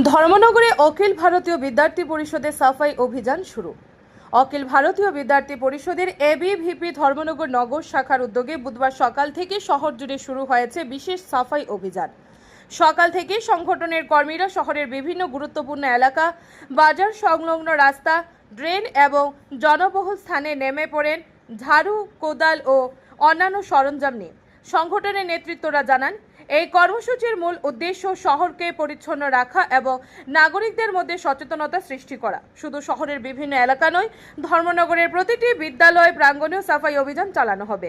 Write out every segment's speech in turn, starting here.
ধর্মনগরে অখিল ভারতীয় বিদ্যার্থী পরিষদের সাফাই অভিযান শুরু। অখিল ভারতীয় বিদ্যার্থী পরিষদের এবিভিপি ধর্মনগর নগর শাখার উদ্যোগে বুধবার সকাল থেকে শহর জুড়ে শুরু হয়েছে বিশেষ সাফাই অভিযান। সকাল থেকে সংগঠনের কর্মীরা শহরের বিভিন্ন গুরুত্বপূর্ণ এলাকা, বাজার সংলগ্ন রাস্তা, ড্রেন এবং জনবহুল স্থানে নেমে পড়েন ঝাড়ু, কোদাল ও অন্যান্য সরঞ্জাম নিয়ে। সংগঠনের নেতৃত্বরা জানান এই কর্মসূচির মূল উদ্দেশ্য শহরকে পরিচ্ছন্ন রাখা এবং নাগরিকদের মধ্যে সচেতনতা সৃষ্টি করা। শুধু শহরের বিভিন্ন এলাকা নয়, ধর্মনগরের প্রতিটি বিদ্যালয় প্রাঙ্গণেও সাফাই অভিযান চালানো হবে।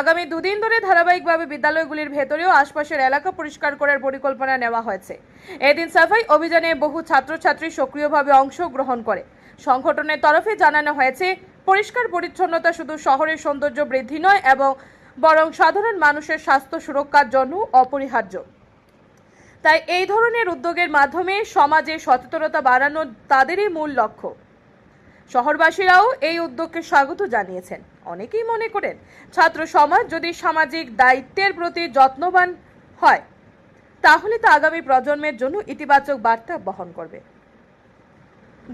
আগামী দুদিন ধরে ধারাবাহিকভাবে বিদ্যালয়গুলির ভেতরেও আশপাশের এলাকা পরিষ্কার করার পরিকল্পনা নেওয়া হয়েছে। এদিন সাফাই অভিযানে বহু ছাত্রছাত্রী সক্রিয়ভাবে অংশগ্রহণ করে। সংগঠনের তরফে জানানো হয়েছে, পরিষ্কার পরিচ্ছন্নতা শুধু শহরের সৌন্দর্য বৃদ্ধি নয় এবং বরং সাধারণ মানুষের স্বাস্থ্য সুরক্ষার জন্য অপরিহার্য। তাই এই ধরনের উদ্যোগের মাধ্যমে সমাজে সচেতনতা বাড়ানো তাদেরই মূল লক্ষ্য। শহরবাসীরাও এই উদ্যোগকে স্বাগত জানিয়েছেন। অনেকেই মনে করেন, ছাত্র সমাজ যদি সামাজিক দায়িত্বের প্রতি যত্নবান হয়, তাহলে তা আগামী প্রজন্মের জন্য ইতিবাচক বার্তা বহন করবে।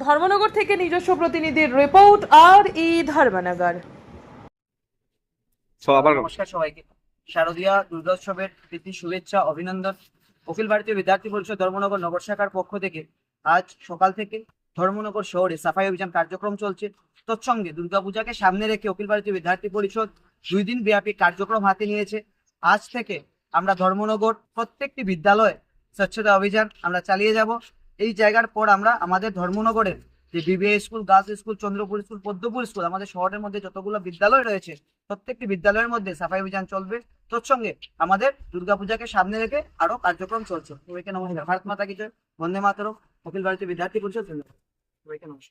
ধর্মনগর থেকে নিজস্ব প্রতিনিধির রিপোর্ট, আর ই ধর্মনগর। সবার নমস্কার সবাইকে। শারদীয়া দুর্গোৎসবের প্রীতি, শুভেচ্ছা, অভিনন্দন। অখিল ভারতীয় বিদ্যার্থী পরিষদ ধর্মনগর নগর শাখার পক্ষ থেকে আজ সকাল থেকে ধর্মনগর শহরে সাফাই অভিযান কার্যক্রম চলছে। তৎসঙ্গে দুর্গাপূজাকে সামনে রেখে অখিল ভারতীয় বিদ্যার্থী পরিষদ দুই দিন ব্যাপী কার্যক্রম হাতে নিয়েছে। আজ থেকে আমরা ধর্মনগর প্রত্যেকটি বিদ্যালয়ে স্বচ্ছতা অভিযান আমরা চালিয়ে যাব। এই জায়গার পর আমরা আমাদের ধর্মনগরের যে BBA school, girls school, Chandrapur school, Padmapur school, আমাদের শহরের মধ্যে যতগুলো বিদ্যালয় রয়েছে, প্রত্যেকটি বিদ্যালয়ের মধ্যে সাফাই অভিযান চলবে। তৎসঙ্গে আমাদের দুর্গাপূজাকে সামনে রেখে আরও কার্যক্রম চলছে। নমস্কার। ভারত মাতা কি বন্দে মাতরম। অখিল ভারতীয় বিদ্যার্থী পরিষদ। সবাইকে নমস্কার।